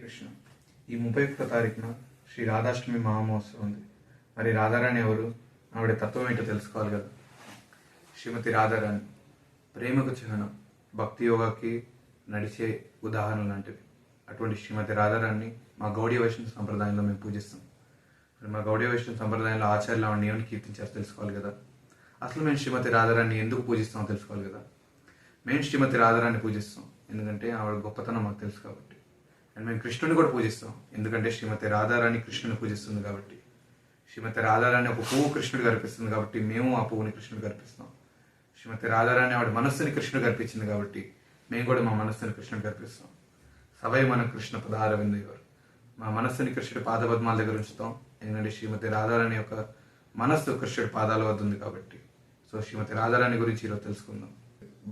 కృష్ణ ఈ ముప్పై ఒక్క తారీఖున శ్రీ రాధాష్టమి మహామహోత్సవం ఉంది. మరి రాధారాణి ఎవరు? ఆవిడ తత్వం ఏంటో తెలుసుకోవాలి కదా. శ్రీమతి రాధారాణి ప్రేమకు చిహ్నం భక్తి యోగాకి నడిచే ఉదాహరణ లాంటివి. అటువంటి శ్రీమతి రాధారాణిని మా గౌడీ వైష్ణవ సంప్రదాయంలో మేము పూజిస్తాం. మరి మా గౌడీ వైష్ణవ సంప్రదాయంలో ఆచార్యులు ఆవిడని ఏమని కీర్తించారు తెలుసుకోవాలి కదా. అసలు మేము శ్రీమతి రాధారాణిని ఎందుకు పూజిస్తామో తెలుసుకోవాలి కదా. మేము శ్రీమతి రాధారాణిని పూజిస్తాం. ఎందుకంటే ఆవిడ గొప్పతనం మాకు తెలుసు కాబట్టి. అండ్ మేము కృష్ణుని కూడా పూజిస్తాం. ఎందుకంటే శ్రీమతి రాధారాణి కృష్ణుని పూజిస్తుంది కాబట్టి. శ్రీమతి రాధారాణి ఒక పువ్వు కృష్ణుడు కనిపిస్తుంది కాబట్టి మేము ఆ పువ్వుని కృష్ణుడు కనిపిస్తాం శ్రీమతి రాధారాణి ఆవిడ మనస్సుని కృష్ణుడు కనిపించింది కాబట్టి మేము కూడా మా మనస్సుని కృష్ణుడు కనిపిస్తాం సవై మన కృష్ణ పదార విందేవారు మా మనస్సుని కృష్ణుడి పాదపద్మాల దగ్గర ఉంచుతాం. ఎందుకంటే శ్రీమతి రాధారాణి యొక్క మనస్సు కృష్ణుడి పాదాల వద్ద ఉంది కాబట్టి. సో శ్రీమతి రాధారాణి గురించి ఈరోజు తెలుసుకుందాం.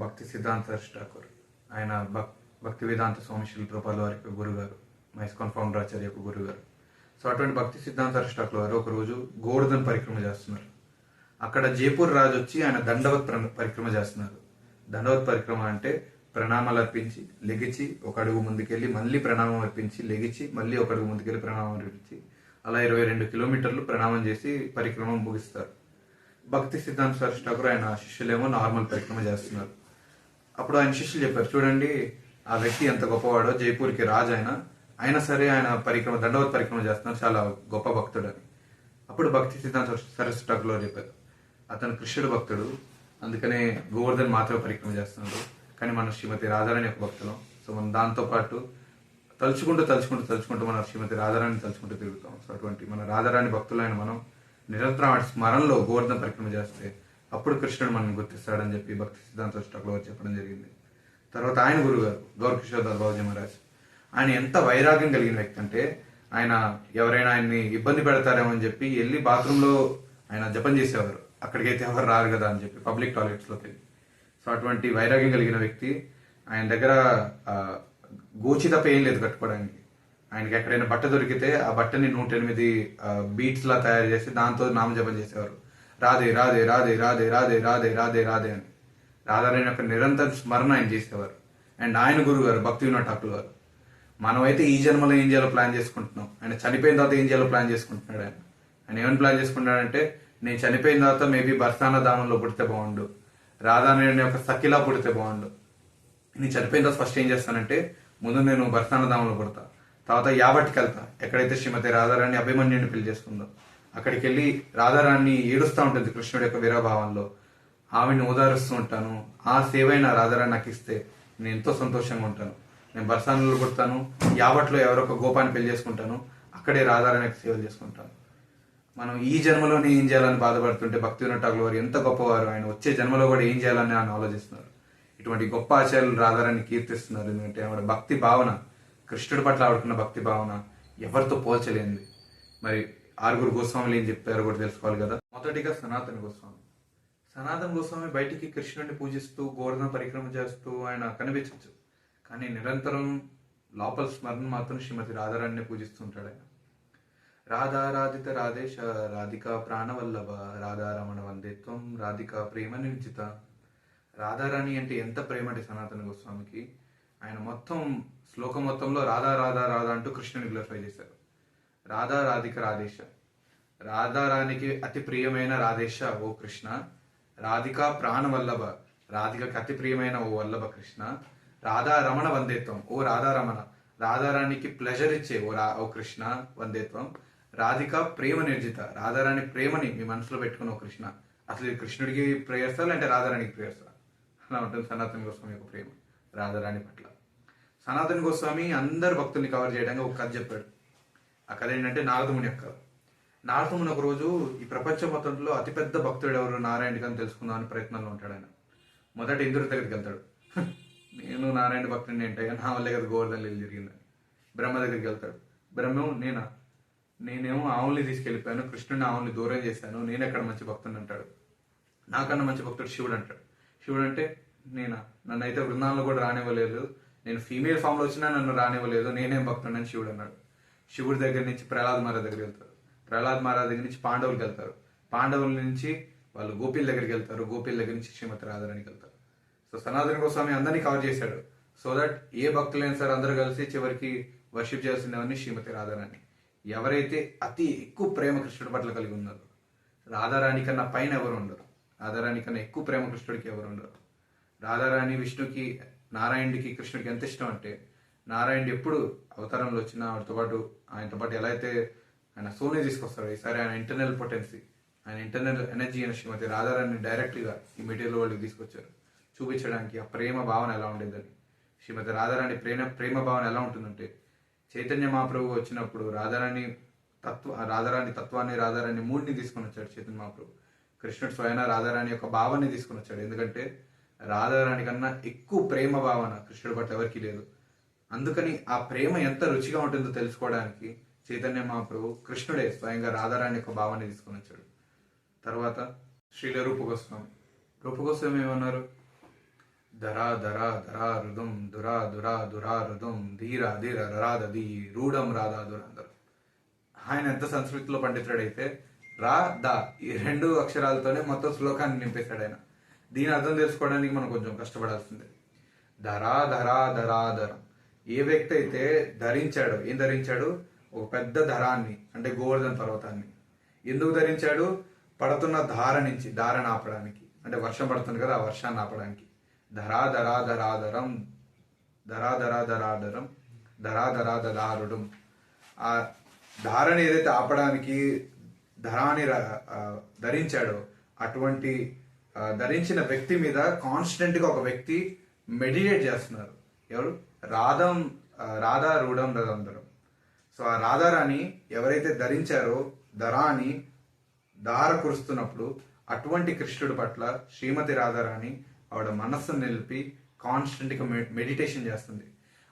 భక్తి సిద్ధాంత ఠాకూర్. ఆయన భక్ భక్తి వేదాంత స్వామి శిల్ప్రపాల్ వారి యొక్క గురుగారు మైస్కాన్ ఫౌండర్ ఆచార్య యొక్క గురుగారు. సో అటువంటి భక్తి సిద్ధాంత అరిష్టాకుల వారు ఒకరోజు గోవర్ధన్ పరిక్రమ చేస్తున్నారు. అక్కడ జైపూర్ రాజు వచ్చి ఆయన దండవత్ ప్ర- పరిక్రమ చేస్తున్నారు. దండవత్ పరిక్రమ అంటే ప్రణామాలు అర్పించి లెగిచి ఒక అడుగు ముందుకెళ్ళి మళ్ళీ ప్రణామం అర్పించి లెగిచి మళ్ళీ ఒక అడుగు ముందుకెళ్ళి ప్రణామం అర్పించి అలా ఇరవై రెండు కిలోమీటర్లు ప్రణామం చేసి పరిక్రమ ముగిస్తారు. భక్తి సిద్ధాంత సరస్వతి ఆయన శిష్యులేమో నార్మల్ పరిక్రమ చేస్తున్నారు. అప్పుడు ఆయన శిష్యులు చెప్పారు చూడండి ఆ వ్యక్తి ఎంత గొప్పవాడో జైపూర్కి రాజు ఆయన అయినా సరే ఆయన పరిక్రమ దండవత్ పరిక్రమ చేస్తున్నారు. చాలా గొప్ప భక్తుడు అని అప్పుడు భక్తి సిద్ధాంత సరస్వతి ఠాకూర్లో చెప్పారు. అతను కృష్ణుడు భక్తుడు. అందుకనే గోవర్ధన్ మాత్రమే పరిక్రమ చేస్తున్నాడు. కానీ మన శ్రీమతి రాధారాణి యొక్క భక్తులం. సో మనం దాంతో పాటు తలుచుకుంటూ తలుచుకుంటూ తలుచుకుంటూ మన శ్రీమతి రాధారాణి తలుచుకుంటూ తిరుగుతాం. సో అటువంటి మన రాధారాణి భక్తులైన మనం నిరంతరం వాటి స్మరణలో గోవర్ధన పరిక్రమ చేస్తే అప్పుడు కృష్ణుడు మనం గుర్తిస్తాడని చెప్పి భక్తి సిద్ధాంత ఠాకూర్ చెప్పడం జరిగింది. తర్వాత ఆయన గురుగారు గౌరకిషోర్ దాస్ బాబుజీ మహారాజ్. ఆయన ఎంత వైరాగ్యం కలిగిన వ్యక్తి అంటే ఆయన ఎవరైనా ఆయన్ని ఇబ్బంది పెడతారేమో అని చెప్పి వెళ్ళి బాత్రూంలో ఆయన జపం చేసేవారు. అక్కడికైతే ఎవరు రారు కదా అని చెప్పి పబ్లిక్ టాయిలెట్స్లోకి వెళ్ళి. సో అటువంటి వైరాగ్యం కలిగిన వ్యక్తి ఆయన దగ్గర గోచి తప్ప ఏం లేదు కట్టుకోవడానికి. ఆయనకి ఎక్కడైనా బట్ట దొరికితే ఆ బట్టని నూట ఎనిమిది బీట్స్లా తయారు చేసి దాంతో నామజపం చేసేవారు. రాధే రాధే రాధే రాధే రాధే రాధే రాధే రాధే అని. రాధారాయణ యొక్క నిరంతర స్మరణ ఆయన చేసేవారు. అండ్ ఆయన గురువు గారు భక్తి వినోద్ ఠాకూర్ గారు. మనమైతే ఈ జన్మలో ఏం చేయాలో ప్లాన్ చేసుకుంటున్నాం. ఆయన చనిపోయిన తర్వాత ఏం చేయాలో ప్లాన్ చేసుకుంటున్నాడు ఆయన. ఆయన ఏమని ప్లాన్ చేసుకుంటున్నాడంటే నేను చనిపోయిన తర్వాత మేబీ బర్సాన దానంలో పుడితే బాగుండు. రాధారాయణ యొక్క సఖిలా పుడితే బాగుండు. నేను చనిపోయిన తర్వాత ఫస్ట్ ఏం చేస్తానంటే ముందు నేను బర్సాన ధామంలో పుడతా. తర్వాత యావట్కి వెళ్తా. ఎక్కడైతే శ్రీమతి రాధారాణి అభిమన్యుని పెళ్ళి చేసుకుందో అక్కడికి వెళ్ళి రాధారాణి ఏడుస్తూ ఉంటుంది కృష్ణుడి యొక్క వీరభావంలో ఆవిడని ఓదారుస్తూ ఉంటాను. ఆ సేవైన రాధారా నాకు ఇస్తే నేను ఎంతో సంతోషంగా ఉంటాను. నేను బర్సానంలో కొడతాను. యావట్లో ఎవరొక గోపాన్ని పెళ్ళి చేసుకుంటాను. అక్కడే రాధారాణకి సేవలు చేసుకుంటాను. మనం ఈ జన్మలోనే ఏం చేయాలని బాధపడుతుంటే భక్తి ఉన్నట్టు వారు ఎంత గొప్పవారు. ఆయన వచ్చే జన్మలో కూడా ఏం చేయాలని ఆయన ఆలోచిస్తున్నారు. ఇటువంటి గొప్ప ఆచార్యులు రాధారాన్ని కీర్తిస్తున్నారు. ఎందుకంటే ఆవిడ భక్తి భావన కృష్ణుడి పట్ల ఆవిడకున్న భక్తి భావన ఎవరితో పోల్చలేనిది. మరి ఆరుగురు గోస్వాములు ఏం చెప్పారో కూడా తెలుసుకోవాలి కదా. మొదటిగా సనాతన గోస్వామి. సనాతన గోస్వామి బయటికి కృష్ణుడిని పూజిస్తూ గోవర్ధన పరిక్రమ చేస్తూ ఆయన కనిపించవచ్చు. కానీ నిరంతరం లోపల స్మరణ మాత్రం శ్రీమతి రాధారాణిని పూజిస్తుంటాడు ఆయన. రాధారాధిత రాధేశ రాధికా ప్రాణవల్లభ రాధారమణ వందేత్వం రాధికా ప్రేమ నిర్జిత. రాధారాణి అంటే ఎంత ప్రేమ అంటే సనాతన గోస్వామికి? ఆయన మొత్తం శ్లోకం మొత్తంలో రాధా రాధా రాధా అంటూ కృష్ణుని గ్లోరిఫై చేశారు. రాధా రాధిక రాధేశ. రాధారాణికి అతి ప్రియమైన రాధేశ ఓ కృష్ణ. రాధిక ప్రాణవల్లభ రాధికకి అతి ప్రియమైన ఓ వల్లభ కృష్ణ రాధా రమణ వందేత్వం ఓ రాధారమణ రాధారాణికి ప్లెజర్ ఇచ్చే ఓ రా ఓ కృష్ణ వందేత్వం రాధిక ప్రేమ నిర్జిత రాధారాణి ప్రేమని మీ మనసులో పెట్టుకున్న ఓ కృష్ణ. అసలు ఇది కృష్ణుడికి ప్రేయర్సా లేదంటే రాధారాణికి ప్రేయర్సా అలా ఉంటుంది సనాతన గోస్వామి యొక్క ప్రేమ రాధారాణి పట్ల. సనాతన గోస్వామి అందరు భక్తుల్ని కవర్ చేయడానికి ఒక కథ చెప్పాడు. ఆ కథ ఏంటంటే నారదముని యొక్క కథ ఒక రోజు ఈ ప్రపంచ మొత్తంలో అతిపెద్ద భక్తుడు ఎవరు? నారాయణుడికి అని తెలుసుకుందామని ప్రయత్నంలో ఉంటాడు ఆయన. మొదట ఇంద్రుడి దగ్గరికి వెళ్తాడు. నేను నారాయణ భక్తుడిని ఏంటయ్యా నా వల్లే కదా గోవర్ధన్ వెళ్ళి జరిగిందని. బ్రహ్మ దగ్గరికి వెళ్తాడు. బ్రహ్మం నేనా? నేనేమో ఆవుల్ని తీసుకెళ్ళిపోయాను కృష్ణుడిని ఆవుల్ని దూరం చేశాను నేను ఎక్కడ మంచి భక్తుని అంటాడు. నాకన్నా మంచి భక్తుడు శివుడు అంటాడు. శివుడు అంటే నేనా? నన్ను అయితే బృందాలను కూడా రానివ్వలేదు. నేను ఫీమేల్ ఫామ్లో వచ్చినా నన్ను రానివ్వలేదు. నేనేం భక్తుడు అని శివుడు అన్నాడు. శివుడి దగ్గర నుంచి ప్రహ్లాద్ మహారాజ్ దగ్గరికి వెళ్తాడు. ప్రహ్లాద్ మహారాజ్ దగ్గర నుంచి పాండవులకు వెళ్తారు. పాండవుల నుంచి వాళ్ళు గోపిల దగ్గరికి వెళ్తారు. గోపిల దగ్గర నుంచి శ్రీమతి రాధారానికి వెళ్తారు. సో సనాతన గోస్వామి అందరినీ కవర్ చేశాడు. సో దట్ ఏ భక్తులైనా సరే అందరూ కలిసి చివరికి వర్షిప్ చేయాల్సిందేమని శ్రీమతి రాధారాణి. ఎవరైతే అతి ఎక్కువ ప్రేమ కృష్ణుడి పట్ల కలిగి ఉన్నారో రాధారాణి కన్నా పైన ఎవరు ఉండరు. రాధారాణి కన్నా ఎక్కువ ప్రేమ కృష్ణుడికి ఎవరు ఉండరు. రాధారాణి విష్ణుకి నారాయణుడికి కృష్ణుడికి ఎంత ఇష్టం అంటే నారాయణుడు ఎప్పుడు అవతారంలో వచ్చినా ఆవిడతో పాటు ఆయనతో పాటు ఎలా అయితే ఆయన సోనే తీసుకొస్తాడు ఈసారి ఆయన ఇంటర్నల్ పొటెన్సీ ఆయన ఇంటర్నల్ ఎనర్జీ అయిన శ్రీమతి రాధారాణి డైరెక్ట్గా ఈ మెటీరియల్ వరల్డ్కి తీసుకొచ్చారు. చూపించడానికి ఆ ప్రేమ భావన ఎలా ఉండేదని. శ్రీమతి రాధారాణి ప్రేమ ప్రేమ భావన ఎలా ఉంటుందంటే చైతన్య మహాప్రభు వచ్చినప్పుడు రాధారాణి తత్వ రాధారాణి తత్వాన్ని రాధారాణి మూడిని తీసుకొని వచ్చాడు చైతన్య మహాప్రభు కృష్ణుడు స్వయన రాధారాణి యొక్క భావాన్ని తీసుకొని వచ్చాడు. ఎందుకంటే రాధారాణి కన్నా ఎక్కువ ప్రేమ భావన కృష్ణుడి పట్ల ఎవరికీ లేదు. అందుకని ఆ ప్రేమ ఎంత రుచిగా ఉంటుందో తెలుసుకోవడానికి చైతన్య మహాప్రభు కృష్ణుడే స్వయంగా రాధారాణి యొక్క భావాన్ని తీసుకొని వచ్చాడు. తర్వాత శ్రీల రూపగోస్వామి. రూపగోస్వామి ఏమన్నారు? ధరా ధరా ధరా రుదం దురా దురా దురా రుదం ధీర ధీర ధీ రూఢం రాధా దురందరం ఆయన ఎంత సంస్కృతిలో పండితుడైతే రా దా ఈ రెండు అక్షరాలతోనే మొత్తం శ్లోకాన్ని నింపేశాడు ఆయన. దీని అర్థం తెలుసుకోవడానికి మనం కొంచెం కష్టపడాల్సిందే. ధరా ధరా ధరాధరం ఏ వ్యక్తి అయితే ధరించాడు ఏం ధరించాడు? ఒక పెద్ద ధరాన్ని అంటే గోవర్ధన పర్వతాన్ని. ఎందుకు ధరించాడు? పడుతున్న ధార నుంచి ధారణ ఆపడానికి అంటే వర్షం పడుతుంది కదా ఆ వర్షాన్ని ఆపడానికి ధరా ధరా ధరాధరం ధరా. ధరా ధరాధరం ధరా ధరా. ధరారుడం ఆ ధారని ఏదైతే ఆపడానికి ధరాని ధరించాడో అటువంటి ధరించిన వ్యక్తి మీద కాన్స్టెంట్గా ఒక వ్యక్తి మెడిటేట్ చేస్తున్నారు. ఎవరు? రాధం రాధారూఢం రాధా అందరూ రథంధరం సో ఆ రాధారాణి ఎవరైతే ధరించారో ధరాని దార కురుస్తున్నప్పుడు అటువంటి కృష్ణుడి పట్ల శ్రీమతి రాధారాణి ఆవిడ మనస్సును నిలిపి కాన్స్టెంట్గా మెడిటేషన్ చేస్తుంది.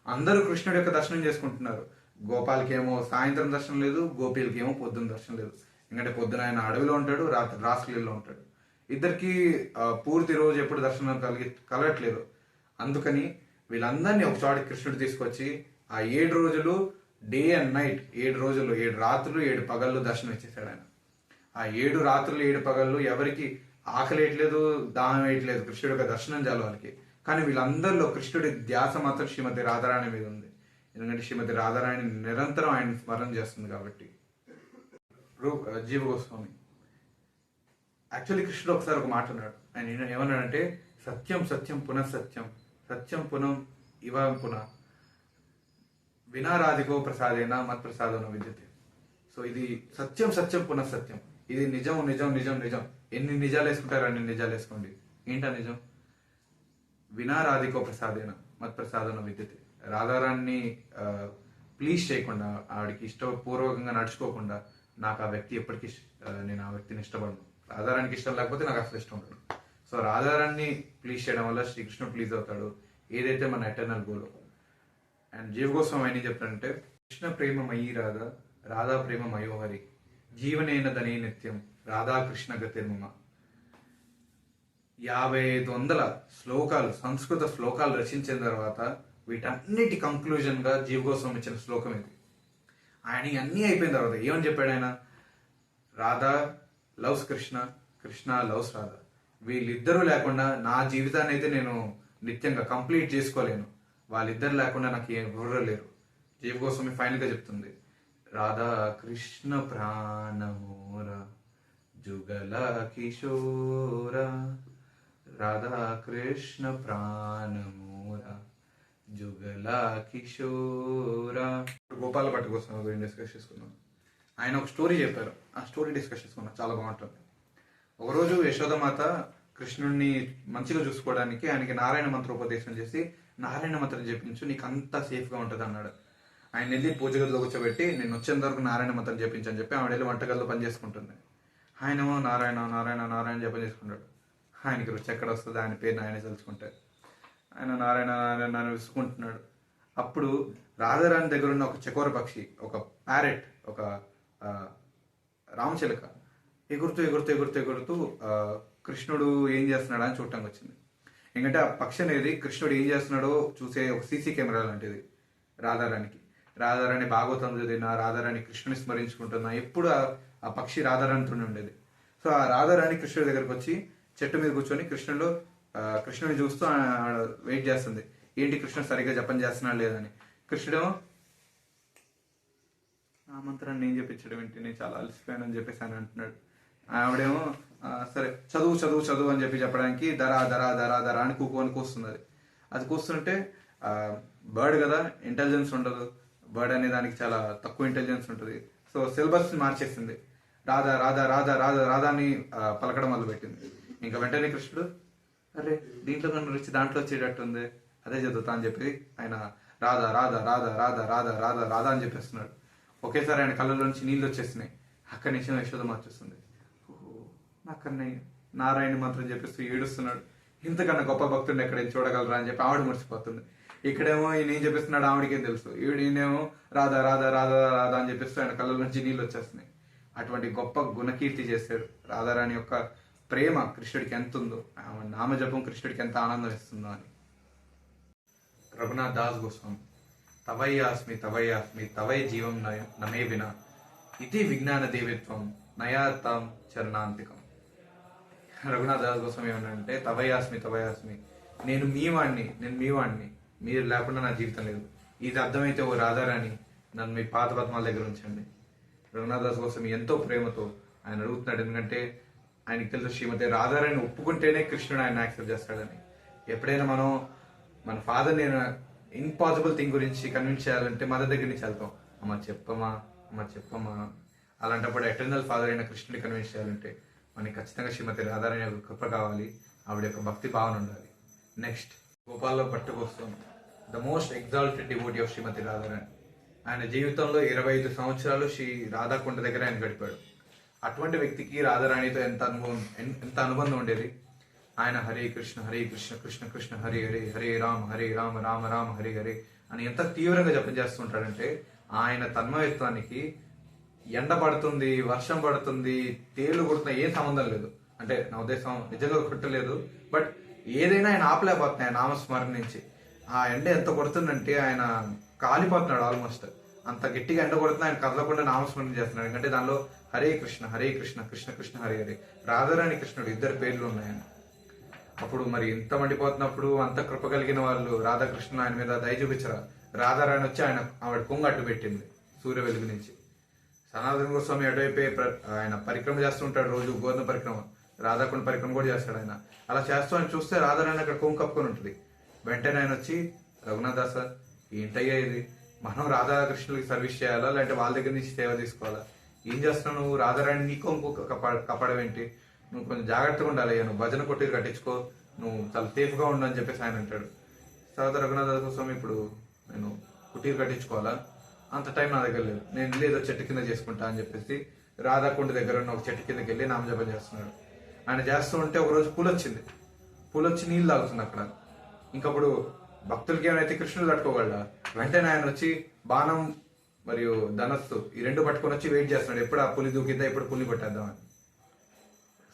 అందరూ కృష్ణుడి యొక్క దర్శనం చేసుకుంటున్నారు. గోపాలకి ఏమో సాయంత్రం దర్శనం లేదు గోపిలకి ఏమో పొద్దున్న దర్శనం లేదు. ఎందుకంటే పొద్దున ఆయన అడవిలో ఉంటాడు రాత్రి రాసులీలో ఉంటాడు. ఇద్దరికి పూర్తి రోజు ఎప్పుడు దర్శనం కలిగి కలగట్లేదు. అందుకని వీళ్ళందరినీ ఒక చోట కృష్ణుడు తీసుకొచ్చి ఆ ఏడు రోజులు డే అండ్ నైట్ ఏడు రోజులు ఏడు రాత్రులు ఏడు పగళ్ళు దర్శనం ఇచ్చేసాడు ఆయన. ఆ ఏడు రాత్రులు ఏడు పగళ్ళు ఎవరికి ఆకలి వేయట్లేదు దాహం వేయట్లేదు. కృష్ణుడి యొక్క దర్శనం చాలు వాళ్ళకి. కానీ వీళ్ళందరిలో కృష్ణుడి ధ్యాస మాత్రం శ్రీమతి రాధారాణి మీద ఉంది. ఎందుకంటే శ్రీమతి రాధారాణి నిరంతరం ఆయన స్మరణ చేస్తుంది కాబట్టి. రూ జీవ గోస్వామి. యాక్చువల్లీ కృష్ణుడు ఒకసారి ఒక మాట అన్నాడు. ఆయన ఏమన్నాడంటే సత్యం సత్యం పునః సత్యం. సత్యం పునం ఇవ పునః. వినారాధికో ప్రసాదేన మత్ ప్రసాదన విద్యతే. సో ఇది సత్యం సత్యం పునః సత్యం. ఇది నిజం నిజం నిజం నిజం. ఎన్ని నిజాలు వేసుకుంటారో అన్ని నిజాలు వేసుకోండి. ఏంటా నిజం? వినారాధికో ప్రసాదేన మత్ ప్రసాదన విద్యతే. రాధారాన్ని ప్లీజ్ చేయకుండా ఆవిడకి ఇష్టపూర్వకంగా నడుచుకోకుండా నాకు ఆ వ్యక్తి ఎప్పటికీ నేను ఆ వ్యక్తిని ఇష్టపడను. రాధారానికి ఇష్టం లేకపోతే నాకు అసలు ఇష్టం ఉండదు. సో రాధారాన్ని ప్లీజ్ చేయడం వల్ల శ్రీకృష్ణుడు ప్లీజ్ అవుతాడు. ఏదైతే మన ఎటర్నల్ గోల్ అండ్ జీవగోస్వామి ఆయన ఏం కృష్ణ ప్రేమ మయీ రాధా రాధా ప్రేమ మయోహరి జీవనైన ధనీ నిత్యం రాధాకృష్ణ గతిర్మ యాభై ఐదు వందల శ్లోకాలు సంస్కృత శ్లోకాలు రచించిన తర్వాత వీటన్నిటి కంక్లూజన్గా జీవగోస్వామి ఇచ్చిన శ్లోకం ఇది. ఆయన అన్నీ అయిపోయిన తర్వాత ఏమని చెప్పాడు ఆయన? Radha loves Krishna Krishna loves Radha. వీళ్ళిద్దరూ లేకుండా నా జీవితాన్ని అయితే నేను నిత్యంగా కంప్లీట్ చేసుకోలేను. వాళ్ళిద్దరు లేకుండా నాకు ఎవరు లేరు. జీవ గోస్వామి ఫైనల్గా చెప్తుంది. రాధా కృష్ణ ప్రాణమోర జుగల కిషోర రాధా కృష్ణ ప్రాణమోర జుగల కిషోర. గోపాల భట్ కోసం గురించి డిస్కస్ చేసుకున్నాం ఆయన ఒక స్టోరీ చెప్పారు. ఆ స్టోరీ డిస్కస్ చేసుకున్నాం. చాలా బాగుంటుంది. ఒకరోజు యశోదమాత కృష్ణుడిని మంచిగా చూసుకోవడానికి ఆయనకి నారాయణ మంత్రోపదేశం చేసి నారాయణ మంత్రం చెప్పించు నీకు అంతా సేఫ్గా ఉంటుంది అన్నాడు. ఆయన వెళ్ళి పూజ గదిలో కూర్చోబెట్టి నేను వచ్చేంత వరకు నారాయణ మంత్రం చెప్పించని చెప్పి ఆవిడ వెళ్ళి వంటగదిలో పని చేసుకుంటుంది. ఆయనేమో నారాయణ నారాయణ నారాయణ జపం చేసుకుంటాడు. ఆయనకి రుచి ఎక్కడ వస్తుంది ఆయన పేరు నాయన తెలుసుకుంటే. ఆయన నారాయణ నారాయణ నారాయణ విసుకుంటున్నాడు. అప్పుడు రాధారాణి దగ్గర ఉన్న ఒక చకోర పక్షి ఒక ప్యారెట్ ఒక రామచిలక ఎగురుతూ ఎగురుతూ ఎగురుతూ ఎగురుతూ కృష్ణుడు ఏం చేస్తున్నాడు అని చూడటానికి వచ్చింది. ఎందుకంటే ఆ పక్షి అనేది కృష్ణుడు ఏం చేస్తున్నాడో చూసే ఒక సీసీ కెమెరా లాంటిది రాధారానికి రాధారాణి భాగవతం చదివిన రాధారాణి కృష్ణుని స్మరించుకుంటున్నా ఎప్పుడు ఆ- పక్షి రాధారాణితోనే ఉండేది. సో ఆ రాధారాణి కృష్ణుడి దగ్గరకు వచ్చి చెట్టు మీద కూర్చొని కృష్ణుడు కృష్ణుని చూస్తూ వెయిట్ చేస్తుంది. ఏంటి కృష్ణుడు సరిగ్గా జపం చేస్తున్నాడు లేదని కృష్ణుడు ఆ మంత్రాన్ని నేను చెప్పించడం ఏంటి? నేను చాలా అలసిపోయానని చెప్పేసి అని అంటున్నాడు. ఆవిడేమో సరే చదువు చదువు చదువు అని చెప్పి చెప్పడానికి దరా దరా దరా దరా అని కుక్కు అని కూస్తుంది అది అది కూస్తుంటే బర్డ్ కదా ఇంటెలిజెన్స్ ఉండదు. బర్డ్ అనే దానికి చాలా తక్కువ ఇంటెలిజెన్స్ ఉంటుంది. సో సిలబస్ మార్చేసింది. రాధా రాధా రాధా రాధా రాధా అని ఆ, పలకడం మొదలుపెట్టింది. ఇంకా వెంటనే కృష్ణుడు అరే దీంట్లో కన్నా రుచి దాంట్లో వచ్చేటట్టుంది. అదే చదువుతా అని చెప్పి ఆయన రాధా రాధా రాధా రాధా రాధా రాధా రాధా అని చెప్పేస్తున్నాడు. ఒకేసారి ఆయన కళ్ళలోంచి నీళ్ళు వచ్చేసినాయి. అక్కడి నుంచి యశోద మార్చేస్తుంది. ఓహో నారాయణ మంత్రం చెప్పేస్తూ ఏడుస్తున్నాడు. ఇంతకన్నా గొప్ప భక్తుడిని ఎక్కడ చూడగలరా అని చెప్పి ఆవిడ మురిసిపోతుంది. ఇక్కడేమో ఈయన ఏం చెప్పిస్తున్నాడు ఆవిడకేం తెలుసు. ఈవిడ ఈయనేమో రాధా రాధా రాధా రాధా అని చెప్పేస్తూ ఆయన కళ్ళ నుంచి నీళ్ళు వచ్చేస్తున్నాయి. అటువంటి గొప్ప గుణకీర్తి చేశాడు రాధారాణి యొక్క ప్రేమ కృష్ణుడికి ఎంత ఉందో ఆమె నామజపం కృష్ణుడికి ఎంత ఆనందం ఇస్తుందో అని. రఘునాథ్ దాస్ గోస్వామి తవయ్యాస్మి ఆస్మి తవై జీవం నమే విన ఇది విజ్ఞాన దేవిత్వం నయాతాం చరణాంతికం. రఘునాథ్ దాస్ కోసం ఏమన్నాడంటే తవయాస్మి తవయాస్మి నేను మీ వాణ్ణి నేను మీ వాణ్ణి మీరు లేకుండా నా జీవితం లేదు. ఇది అర్థమైతే ఓ రాధారాణి నన్ను మీ పాత పద్మాల దగ్గర ఉంచండి. రఘునాథ్ దాస్ కోసం ఎంతో ప్రేమతో ఆయన అడుగుతున్నాడు ఎందుకంటే ఆయనకి తెలుసు శ్రీమతి రాధారాణి ఒప్పుకుంటేనే కృష్ణుడు ఆయన యాక్సెప్ట్ చేస్తాడని. ఎప్పుడైనా మనం మన ఫాదర్ నేను ఇంపాసిబుల్ థింగ్ గురించి కన్విన్స్ చేయాలంటే మదర్ దగ్గర నుంచి వెళ్తాం. అమ్మ చెప్పమ్మా అమ్మ చెప్పమ్మా. అలాంటప్పుడు ఎటర్నల్ ఫాదర్ అయిన కృష్ణుడిని కన్విన్స్ చేయాలంటే మనకి ఖచ్చితంగా శ్రీమతి రాధారాణి యొక్క కృప కావాలి. ఆవిడ యొక్క భక్తి భావన ఉండాలి. నెక్స్ట్ గోపాల్లో పట్టుకొస్తుంది the most exalted devotee of Shrimati Radharani. ఆయన జీవితంలో ఇరవై ఐదు సంవత్సరాలు శ్రీ రాధాకుండ దగ్గర ఆయన గడిపాడు. అటువంటి వ్యక్తికి రాధారాణితో ఎంత అనుభవం ఎంత అనుబంధం ఉండేది? ఆయన హరే కృష్ణ హరే కృష్ణ కృష్ణ కృష్ణ హరే హరే హరే రామ హరే రామ రామ రామ హరే హరే అని ఎంత తీవ్రంగా జపం చేస్తుంటాడంటే ఆయన తన్మయత్వానికి ఎండ పడుతుంది వర్షం పడుతుంది తేలు కొడుతున్నా ఏ సంబంధం లేదు. అంటే నా ఉద్దేశం నిజంగా కొట్టలేదు బట్ ఏదైనా ఆయన ఆపలేకపోతున్నాయి ఆయన నామస్మరణ నుంచి. ఆ ఎండ ఎంత కొడుతుందంటే ఆయన కాలిపోతున్నాడు ఆల్మోస్ట్. అంత గట్టిగా ఎండ కొడుతున్నా ఆయన కదలకుండా నామస్మరణ చేస్తున్నాడు. ఎందుకంటే దానిలో హరే కృష్ణ హరే కృష్ణ కృష్ణ కృష్ణ హరే హరే. రాధారాణి కృష్ణుడు ఇద్దరు పేర్లు ఉన్నాయని. అప్పుడు మరి ఇంత మండిపోతున్నప్పుడు అంత కృప కలిగిన వాళ్ళు రాధాకృష్ణ ఆయన మీద దయ చూపించరా? రాధారాణి వచ్చి ఆయన ఆవిడ కొంగు అడ్డు పెట్టింది సూర్య వెలుగు నుంచి. సనాతన గోస్వామి అటువైపే ప్ర- ఆయన పరిక్రమ చేస్తుంటాడు రోజు గోధుమ పరిక్రమ రాధాకుండ పరిక్రమ కూడా చేస్తాడు ఆయన. అలా చేస్తూ ఆయన చూస్తే రాధారాణి అక్కడ కొంగు కప్పుకొని ఉంటుంది. వెంటనే ఆయన వచ్చి రఘునాథాస ఏంటయ్యా ఇది. మనం రాధాకృష్ణులకి సర్వీస్ చేయాలా? లేదంటే వాళ్ళ దగ్గర నుంచి సేవ తీసుకోవాలా? ఏం చేస్తున్నావు నువ్వు? రాధారాణి నీ కొంకు కప్ప నువ్వు కొంచెం జాగ్రత్తగా ఉండాలి నువ్వు భజన కొట్టి కట్టించుకో. నువ్వు చాలా సేఫ్ ఉండు అని చెప్పేసి ఆయన అంటాడు. తర్వాత రఘునాథ కోసం ఇప్పుడు నేను కుటీరు కట్టించుకోవాలా? అంత టైం నా దగ్గర లేదు. నేను లేదో చెట్టు కింద చేసుకుంటా అని చెప్పేసి రాధాకుండ దగ్గర ఉన్న ఒక చెట్టు కిందకి వెళ్ళి నామజపం చేస్తున్నాడు. ఆయన చేస్తూ ఉంటే ఒకరోజు పూలు వచ్చింది. పూలు వచ్చి నీళ్ళు తాగుతుంది అక్కడ. ఇంకప్పుడు భక్తులకి ఏమైతే కృష్ణుడు తట్టుకోగలడా? వెంటనే ఆయన వచ్చి బాణం మరియు ధనస్సు ఈ రెండు పట్టుకొని వచ్చి వెయిట్ చేస్తున్నాడు. ఎప్పుడు ఆ పులి దూకిద్దా ఎప్పుడు పులి కొట్టేద్దామని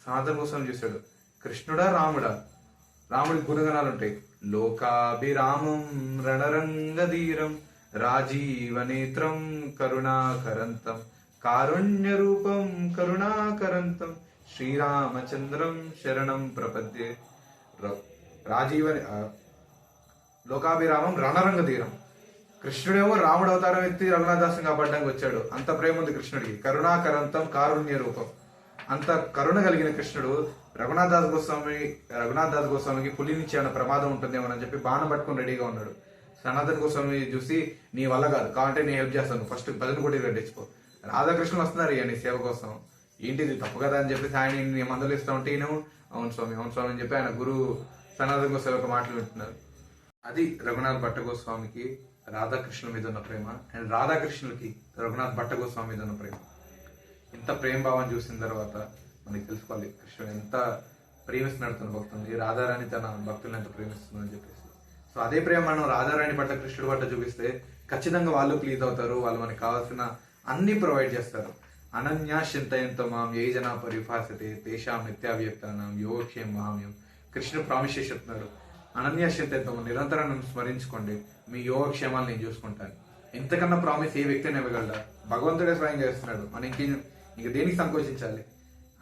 సనాతన కోసం చూశాడు. కృష్ణుడా రాముడా? రాముడికి గుణగణాలు ఉంటాయి లోకాభిరామం రణరంగధీరం రాజీవనేత్రం కరుణాకరంతం. కారుణ్య రూపం కరుణాకరంతం. శ్రీరామచంద్రం శరణం ప్రపద్యే. రాజీవ లోకాభిరామం రణరంగ తీరం. కృష్ణుడేమో రాముడు అవతారం ఎత్తి రఘునాథాసం కాపాడడానికి వచ్చాడు. అంత ప్రేమ ఉంది కృష్ణుడికి. కరుణాకరంతం కారుణ్య రూపం అంత కరుణ కలిగిన కృష్ణుడు రఘునాథదాస్ గోస్వామి రఘునాథ్ దాస్ గోస్వామికి పులి నుంచి ఏమైనా ప్రమాదం ఉంటుందేమో అని చెప్పి బాణం పట్టుకుని రెడీగా ఉన్నాడు. సనాతన గోస్వామి చూసి నీ వల్ల కాదు. కావాలంటే నేను హెల్ప్ చేస్తాను. ఫస్ట్ భజన కొట్టి కట్టించుకో రాధాకృష్ణులు వస్తున్నారు ఇక నీ సేవ కోసం. ఏంటిది? తప్పు కదా అని చెప్పేసి ఆయన నీ మందులు ఇస్తా ఉంటే ఈయన అవును స్వామి అవును స్వామి అని చెప్పి ఆయన గురువు సనాతన గోస్వామి ఒక మాటలు వింటున్నారు. అది రఘునాథ్ భట్టగోస్వామికి రాధాకృష్ణుల మీద ఉన్న ప్రేమ అండ్ రాధాకృష్ణులకి రఘునాథ్ భట్టగోస్వామి మీద ఉన్న ప్రేమ. ఇంత ప్రేమ భావం చూసిన తర్వాత మనకి తెలుసుకోవాలి కృష్ణుడు ఎంత ప్రేమిస్తున్నాడు తన భక్తుల్ని. రాధారాణి తన భక్తులను ఎంత ప్రేమిస్తుందని చెప్పేసి. సో అదే ప్రేమ మనం రాధారాణి పట్ల కృష్ణుడు పట్ల చూపిస్తే ఖచ్చితంగా వాళ్ళు ప్లీజ్ అవుతారు వాళ్ళు మనకి కావాల్సిన అన్ని ప్రొవైడ్ చేస్తారు. అనన్యాశ్చింతయంతో మాం ఏ జనా పరిభాసతే తేషాం నిత్యావ్యక్తానం యోగక్షేమ మహామ్యం. కృష్ణుడు ప్రామిస్ చేసి అనన్య అనన్యాశ్చింతయంతో నిరంతరం స్మరించుకోండి మీ యోగక్షేమాలు నేను చూసుకుంటాను. ఎంతకన్నా ప్రామిస్ ఏ వ్యక్తిని ఇవ్వగలరా భగవంతుడే స్వయం చేస్తున్నాడు మనం ఇంక ఇంక దేనికి సంకోచించాలి?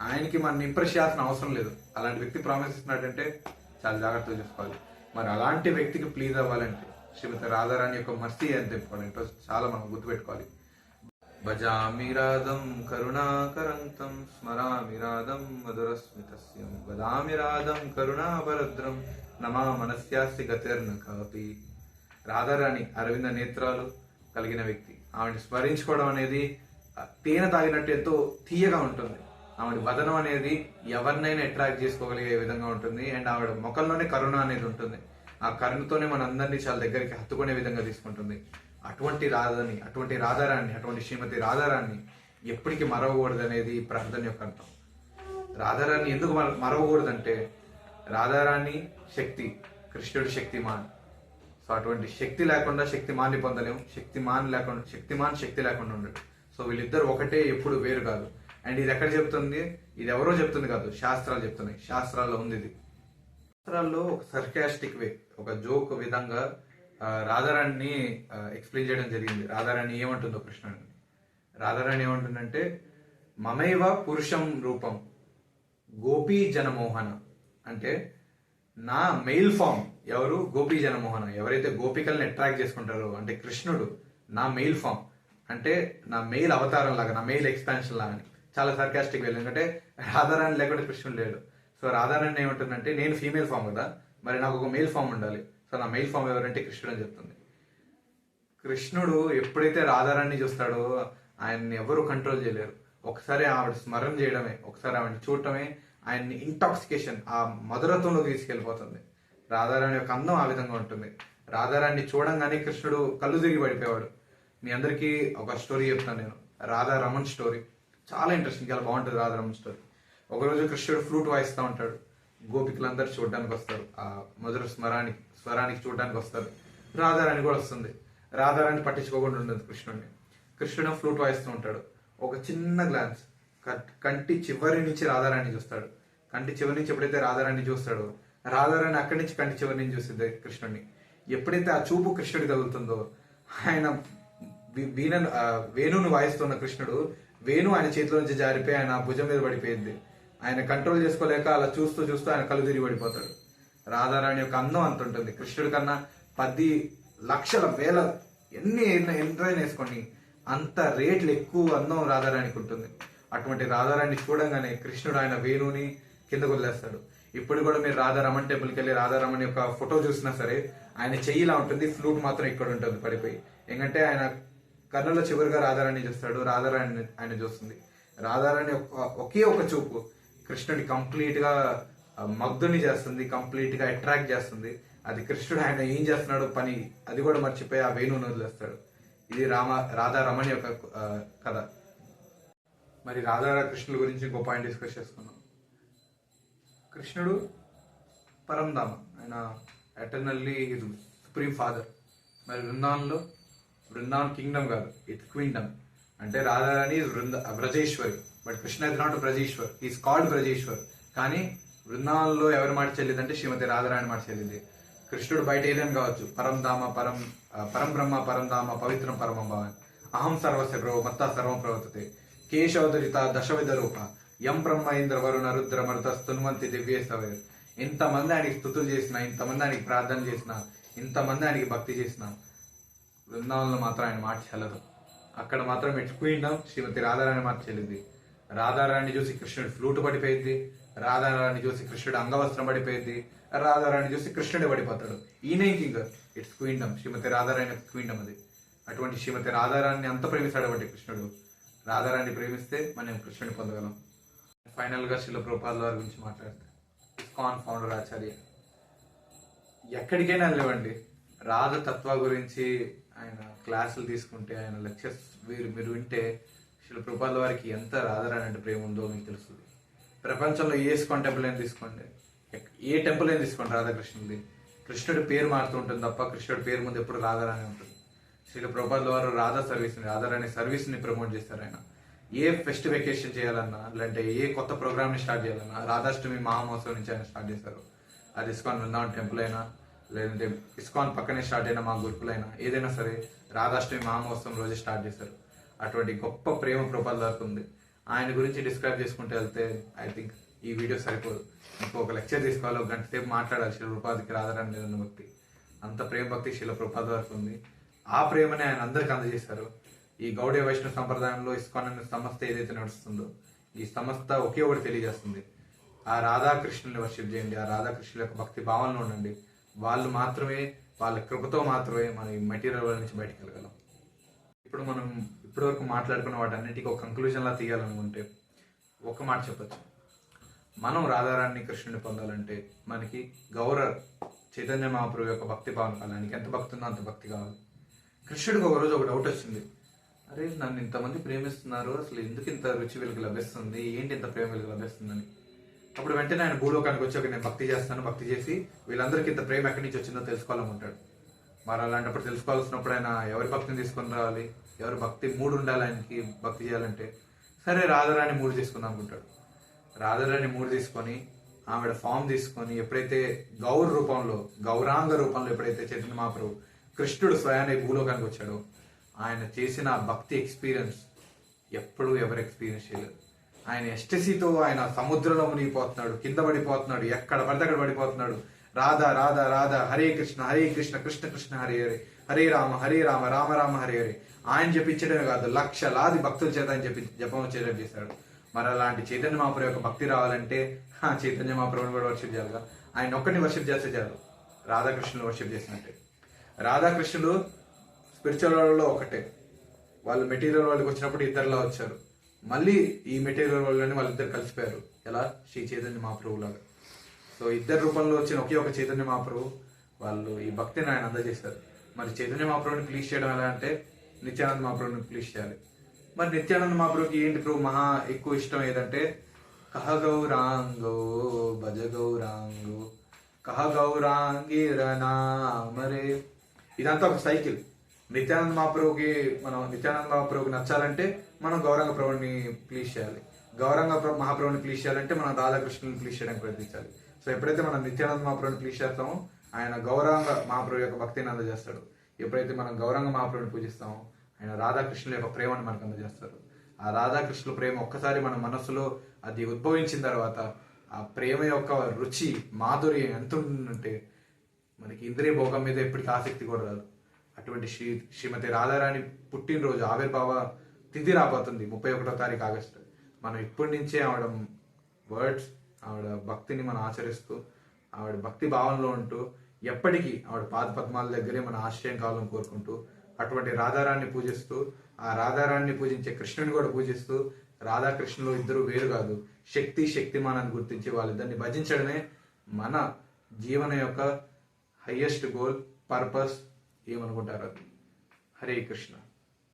ఆయనకి మనం ఇంప్రెస్ చేయాల్సిన అవసరం లేదు. అలాంటి వ్యక్తి ప్రామిస్ ఇస్తున్నాడంటే చాలా జాగ్రత్తగా చూసుకోవాలి. మరి అలాంటి వ్యక్తికి ప్లీజ్ అవ్వాలంటే శ్రీమతి రాధారాణి యొక్క మర్సీ అని తెప్పుకోవాలంటే చాలా మనం గుర్తుపెట్టుకోవాలి. భజామి రాధం కరుణాకరంతం స్మరామి రాధం మధురస్మితస్యం వదామి రాధం కరుణాభరద్రం నమా మనస్యాస్తి గతిర్న కాపి. రాధారాణి అరవింద నేత్రాలు కలిగిన వ్యక్తి. ఆవిడని స్మరించుకోవడం అనేది తేనె తాగినట్టు ఎంతో తీయగా ఉంటుంది. ఆవిడ వదనం అనేది ఎవరినైనా అట్రాక్ట్ చేసుకోగలిగే విధంగా ఉంటుంది. అండ్ ఆవిడ ముఖంలోనే కరుణ అనేది ఉంటుంది. ఆ కరుణతోనే మనందరినీ చాలా దగ్గరికి హత్తుకునే విధంగా తీసుకుంటుంది. అటువంటి రాధని అటువంటి రాధారాన్ని అటువంటి శ్రీమతి రాధారాన్ని ఎప్పటికీ మరవకూడదు అనేది ప్రార్థన యొక్క అర్థం. రాధారాన్ని ఎందుకు మరవకూడదంటే రాధారాణి శక్తి కృష్ణుడి శక్తిమాన్. సో అటువంటి శక్తి లేకుండా శక్తిమాన్ని పొందలేము శక్తిమాన్ లేకుండా శక్తిమాన్ శక్తి లేకుండా ఉండడు. సో వీళ్ళిద్దరు ఒకటే ఎప్పుడు వేరు కాదు. అండ్ ఇది ఎక్కడ చెప్తుంది? ఇది ఎవరో చెప్తుంది కాదు శాస్త్రాలు చెప్తున్నాయి. శాస్త్రాల్లో ఉంది ఇది. శాస్త్రాల్లో ఒక సర్కాస్టిక్ వే ఒక జోక్ విధంగా రాధారాణిని ఎక్స్ప్లెయిన్ చేయడం జరిగింది. రాధారాణి ఏమంటుందో కృష్ణుడిని రాధారాణి ఏమంటుందంటే మమైవ పురుషం రూపం గోపీ జనమోహన. అంటే నా మెయిల్ ఫామ్ ఎవరు? గోపీ జనమోహన. ఎవరైతే గోపికల్ని అట్రాక్ట్ చేసుకుంటారో అంటే కృష్ణుడు నా మెయిల్ ఫామ్ అంటే నా మెయిల్ అవతారం లాగా నా మెయిల్ ఎక్స్పాన్షన్ లాగా అని. చాలా సర్కాస్టిక్ వెళ్ళి ఎందుకంటే రాధారాణి లేకుండా కృష్ణుడు లేడు. సో రాధారాణి ఏమంటుందంటే నేను ఫీమేల్ ఫామ్ కదా మరి నాకు ఒక మెయిల్ ఫామ్ ఉండాలి. సో నా మెయిల్ ఫామ్ ఎవరంటే కృష్ణుడు అని చెప్తుంది. కృష్ణుడు ఎప్పుడైతే రాధారాణి చూస్తాడో ఆయన్ని ఎవరు కంట్రోల్ చేయలేరు. ఒకసారి ఆవిడ స్మరణ చేయడమే ఒకసారి ఆవిడని చూడటమే ఆయన్ని ఇంటాక్సికేషన్ ఆ మధురత్వంలో తీసుకెళ్ళిపోతుంది. రాధారాణి యొక్క అందం ఆ విధంగా ఉంటుంది. రాధారాణి చూడంగానే కృష్ణుడు కళ్ళు తిరిగి పడిపోయాడు మీ అందరికీ ఒక స్టోరీ చెప్తాను నేను. రాధా రమణ్ స్టోరీ చాలా ఇంట్రెస్టింగ్ చాలా బాగుంటుంది రాధా రమణ్ స్టోరీ ఒకరోజు కృష్ణుడు ఫ్లూట్ వాయిస్తూ ఉంటాడు. గోపికలందరూ చూడడానికి వస్తారు. ఆ మధుర స్మరానికి స్వరానికి చూడడానికి వస్తారు. రాధారాణి కూడా వస్తుంది. రాధారాణి పట్టించుకోకుండా ఉండదు కృష్ణుడిని. కృష్ణుడు ఫ్లూట్ వాయిస్తూ ఉంటాడు. ఒక చిన్న గ్లాన్స్ కంటి చివరి నుంచి రాధారాణి చూస్తాడు. కంటి చివరి నుంచి ఎప్పుడైతే రాధారాణి చూస్తాడో రాధారాణి అక్కడి నుంచి కంటి చివరి నుంచి చూస్తుంది కృష్ణుడిని. ఎప్పుడైతే ఆ చూపు కృష్ణుడికి తగులుతుందో ఆయన వీణను వేణును వాయిస్తున్న కృష్ణుడు వేణు ఆయన చేతిలో నుంచి జారిపోయి ఆయన భుజం మీద పడిపోయింది. ఆయన కంట్రోల్ చేసుకోలేక అలా చూస్తూ చూస్తూ ఆయన కళ్ళు తిరిగి పడిపోతాడు. రాధారాణి యొక్క అందం అంత ఉంటుంది. కృష్ణుడి కన్నా పది లక్షల వేల ఎన్ని ఎంట్రైన్ ఎంతైనా వేసుకోండి అంత రేట్లు ఎక్కువ అందం రాధారాణికి ఉంటుంది. అటువంటి రాధారాణి చూడంగానే కృష్ణుడు ఆయన వేణుని కిందకు వదిలేస్తాడు ఇప్పుడు కూడా మీరు రాధారమణ్ టెంపుల్కి వెళ్ళి రాధారమణ్ యొక్క ఫోటో చూసినా సరే ఆయన చెయ్యిలా ఉంటుంది. ఫ్లూట్ మాత్రం ఇక్కడ ఉంటుంది పడిపోయి. ఎందుకంటే ఆయన కన్నుల చివరిగా రాధారాణి చూస్తాడు. రాధారాణి ఆయన చూస్తుంది. రాధారాణి ఒక ఒకే ఒక చూపు. కృష్ణుడి కంప్లీట్గా మగ్ధుని చేస్తుంది. కంప్లీట్గా అట్రాక్ట్ చేస్తుంది. అది కృష్ణుడు ఆయన ఏం చేస్తున్నాడు పని అది కూడా మర్చిపోయి ఆ వేణువుని వదిలేస్తాడు. ఇది రామ రాధారమణి యొక్క కథ. మరి రాధా కృష్ణుల గురించి ఇంకో పాయింట్ డిస్కస్ చేసుకున్నాం కృష్ణుడు పరంధామ. ఆయన ఎటర్నల్లీ ఇది సుప్రీం ఫాదర్. మరి బృందావనంలో బృందావన్ కింగ్డమ్ కాదు ఇట్ క్వీండమ్ అంటే Radharani Vrinda Brajeshwari. But Krishna is not Brajeshwar. Is called Brajeshwar. కానీ బృందావనంలో ఎవరి మాట చెల్లిందంటే శ్రీమతి రాధారాణి మాట చెల్లింది. కృష్ణుడు బయట ఏదైనా కావచ్చు. పరంధామ పరం ఆ, పరం బ్రహ్మ పరంధామ పవిత్రం పరమం భవన్. అహం సర్వస్య ప్రభు మత్తా సర్వం ప్రవర్తతే. కేశవదరిత దశవిధ రూప. యం బ్రహ్మ ఇంద్ర వరుణ రుద్ర మరుత స్తున్వంతి దివ్య సవే. ఇంతమంది ఆయనకి స్థుతులు చేసిన ఇంతమంది ఆయనకి ప్రార్థన చేసిన ఇంతమంది ఆయనకి భక్తి చేసిన బృందావనంలో మాత్రం ఆయన మాట చెల్లదు. అక్కడ మాత్రం మెచ్చుకుంటాం శ్రీమతి రాధారాణి మాట చెల్లింది. రాధారాణి చూసి కృష్ణుడు ఫ్లూట్ పడిపోయింది. రాధారాణి చూసి కృష్ణుడు అంగవస్త్రం పడిపోయింది. రాధారాణి చూసి కృష్ణుడే పడిపోతాడు. ఈయన king? It's queendom Shrimati Radharani queendom అది. అటువంటి శ్రీమతి రాధారాణిని అంత ప్రేమిస్తాడు బట్టి కృష్ణుడు. రాధారాణి ప్రేమిస్తే మనం కృష్ణుని పొందగలం. ఫైనల్గా శిల ప్రోపాల్ వారి గురించి మాట్లాడతాం. ఇస్కాన్ ఫౌండర్ ఆచార్య. ఎక్కడికైనా లేవండి రాధ తత్వ గురించి ఆయన క్లాసులు తీసుకుంటే ఆయన లెక్చర్స్ మీరు మీరు వింటే శిల కృపాల వారికి ఎంత రాధారాణి అంటే ప్రేమ ఉందో మీకు తెలుస్తుంది. ప్రపంచంలో ఏ ఇస్కాన్ టెంపుల్ అయినా తీసుకోండి. ఏ టెంపుల్ అయినా తీసుకోండి రాధాకృష్ణుడి. కృష్ణుడి పేరు మారుతూ ఉంటుంది తప్ప కృష్ణుడి పేరు ముందు ఎప్పుడు రాధారాణి ఉంటుంది. శ్రీల ప్రభుపాద వారు రాధా సర్వీస్ని రాధారాణి సర్వీస్ని ప్రమోట్ చేస్తారు ఆయన. ఏ ఫెస్ట్ వెకేషన్ చేయాలన్నా లేదంటే ఏ కొత్త ప్రోగ్రామ్ని స్టార్ట్ చేయాలన్నా రాధాష్టమి మహామహోత్సవం నుంచి ఆయన స్టార్ట్ చేశారు అది ఇస్కాన్ బృందావన్ టెంపుల్ అయినా లేదంటే ఇస్కాన్ పక్కనే స్టార్ట్ అయిన మా గురుకులైనా ఏదైనా సరే రాధాష్టమి మహామహోత్సవం రోజు స్టార్ట్ చేశారు. అటువంటి గొప్ప ప్రేమ ప్రపాల దొరుకుతుంది ఉంది. ఆయన గురించి డిస్క్రైబ్ చేసుకుంటూ వెళ్తే ఐ థింక్ ఈ వీడియో సరిపోదు. ఇంకో ఒక లెక్చర్ తీసుకోవాలి ఒక గంట సేపు మాట్లాడాలి. శిల రూపాధికి రాధారాణి భక్తి. అంత ప్రేమ భక్తి శిల ప్రపాద వరకు ఉంది. ఆ ప్రేమని ఆయన అందరికి అందజేశారు. ఈ గౌడీయ వైష్ణవ సంప్రదాయంలో ఇస్కాన్ అనే సంస్థ ఏదైతే నడుస్తుందో ఈ సంస్థ ఒకే ఒకటి తెలియజేస్తుంది. ఆ రాధాకృష్ణుని వర్షిప్ చేయండి. ఆ రాధాకృష్ణుల యొక్క భక్తి భావనలో ఉండండి. వాళ్ళు మాత్రమే వాళ్ళ కృపతో మాత్రమే మనం ఈ మెటీరియల్ నుంచి బయటకు వెళ్ళగలం. ఇప్పుడు మనం ఇప్పటివరకు మాట్లాడుకున్న వాటన్నిటికీ ఒక కంక్లూజన్ లా తీయాలనుకుంటే ఒక మాట చెప్పచ్చు. మనం రాధారాణి కృష్ణుని పొందాలంటే మనకి గౌర చైతన్య మహాప్రభు యొక్క భక్తి భావన కాలానికి ఎంత భక్తి ఉందో అంత భక్తి కావాలి. కృష్ణుడికి ఒక రోజు ఒక డౌట్ వచ్చింది. అరే నన్ను ఇంతమంది ప్రేమిస్తున్నారు. అసలు ఎందుకు ఇంత రుచి వెలుగు లభిస్తుంది? ఏంటి ఇంత ప్రేమ వెలుగు లభిస్తుందని? అప్పుడు వెంటనే ఆయన భూలోకానికి వచ్చి ఒక నేను భక్తి చేస్తాను భక్తి చేసి వీళ్ళందరికీ ఇంత ప్రేమ ఎక్కడి నుంచి వచ్చిందో తెలుసుకోవాలనుకుంటాడు మరి అలాంటప్పుడు తెలుసుకోవాల్సినప్పుడు ఆయన ఎవరి భక్తిని తీసుకొని రావాలి? ఎవరి భక్తి మూడు ఉండాలి ఆయనకి భక్తి చేయాలంటే? సరే రాధారాణి మూడు తీసుకుందాం అనుకుంటాడు. రాధారాణి మూడు తీసుకొని ఆవిడ ఫామ్ తీసుకొని ఎప్పుడైతే గౌర రూపంలో గౌరాంగ రూపంలో ఎప్పుడైతే చైతన్య మహాప్రభు కృష్ణుడు స్వయాన్ని భూలోకానికి వచ్చాడో ఆయన చేసిన భక్తి ఎక్స్పీరియన్స్ ఎప్పుడు ఎవరు ఎక్స్పీరియన్స్ చేయలేదు. ఆయన ఎస్టసీతో ఆయన సముద్రంలో మునిగిపోతున్నాడు కింద పడిపోతున్నాడు ఎక్కడ పడితే అక్కడ పడిపోతున్నాడు. రాధా రాధా రాధా హరే కృష్ణ హరే కృష్ణ కృష్ణ కృష్ణ హరే హరే. హరే రామ హరే రామ రామ రామ హరే హరే. ఆయన చెప్పించడమే కాదు లక్షలాది భక్తుల చేత ఆయన చెప్పి జపం చేయడం చేశాడు. మరి అలాంటి చైతన్య మహాప్రభు యొక్క భక్తి రావాలంటే ఆ చైతన్య మహాప్రభుని కూడా వర్షిప్ చేయాలిగా ఆయన ఒక్కడిని వర్షిప్ చేస్తే చాలు. రాధాకృష్ణులు వర్షిప్ చేసినట్టే. రాధాకృష్ణుడు స్పిరిచువల్లో ఒకటే. వాళ్ళు మెటీరియల్ వాళ్ళకి వచ్చినప్పుడు ఇద్దరులా వచ్చారు. మళ్ళీ ఈ మెటీరియల్ వాళ్ళని వాళ్ళిద్దరు కలిసిపోయారు. ఎలా? శ్రీ చైతన్య మహాప్రభు లాగా. సో ఇద్దరు రూపంలో వచ్చిన ఒకే ఒక చైతన్య మహాప్రభు వాళ్ళు ఈ భక్తిని ఆయన అందజేస్తారు మరి చైతన్య మహాప్రభుని ప్లీజ్ చేయడం ఎలా అంటే నిత్యానంద మహాప్రభుని ప్లీజ్ చేయాలి. మరి నిత్యానంద మహాప్రభుకి ఏంటి ప్రభు మహా ఎక్కువ ఇష్టం ఏదంటే కహ గౌరాంగో భజ గౌరాంగో కహ గౌరాంగిర నామరే. ఇదంతా ఒక సైకిల్. నిత్యానంద మహాప్రభుకి మనం నిత్యానంద మహాప్రభుకి నచ్చాలంటే మనం గౌరంగ ప్రభుని ప్లీజ్ చేయాలి. గౌరంగ ప్ర- మహాప్రభుని ప్లీజ్ చేయాలంటే మనం రాధాకృష్ణుని ప్లీజ్ చేయడానికి ప్రయత్నించాలి. సో ఎప్పుడైతే మనం నిత్యానంద మహాప్రభుని ప్లీజ్ చేస్తామో ఆయన గౌరాంగ మహాప్రభు యొక్క భక్తిని అందజేస్తాడు. ఎప్పుడైతే మనం గౌరంగ మహాప్రభుని పూజిస్తామో ఆయన రాధాకృష్ణుల యొక్క ప్రేమను మనకు అందజేస్తారు. ఆ రాధాకృష్ణుల ప్రేమ ఒక్కసారి మన మనసులో అది ఉద్భవించిన తర్వాత ఆ ప్రేమ యొక్క రుచి మాధుర్యం ఎంత ఉంటుందంటే మనకి ఇంద్రియ భోగం మీద ఎప్పటికీ ఆసక్తి కూడా రాదు. అటువంటి శ్రీ శ్రీమతి రాధారాణి పుట్టినరోజు ఆవిర్భావ తిథి రాబోతుంది ముప్పై ఒకటో తారీఖు ఆగస్టు. మనం ఇప్పటి నుంచే ఆవిడ వర్డ్స్ ఆవిడ భక్తిని మనం ఆచరిస్తూ ఆవిడ భక్తి భావనలో ఉంటూ ఎప్పటికీ ఆవిడ పాద పద్మాల దగ్గరే మన ఆశ్రయం కావాలని కోరుకుంటూ అటువంటి రాధారాన్ని పూజిస్తూ ఆ రాధారాన్ని పూజించే కృష్ణుని కూడా పూజిస్తూ రాధాకృష్ణులు ఇద్దరు వేరు కాదు శక్తి శక్తిమానాన్ని గుర్తించి వాళ్ళిద్దరిని భజించడమే మన జీవన యొక్క హయ్యెస్ట్ గోల్ పర్పస్ ఏమనుకుంటారు హరే కృష్ణ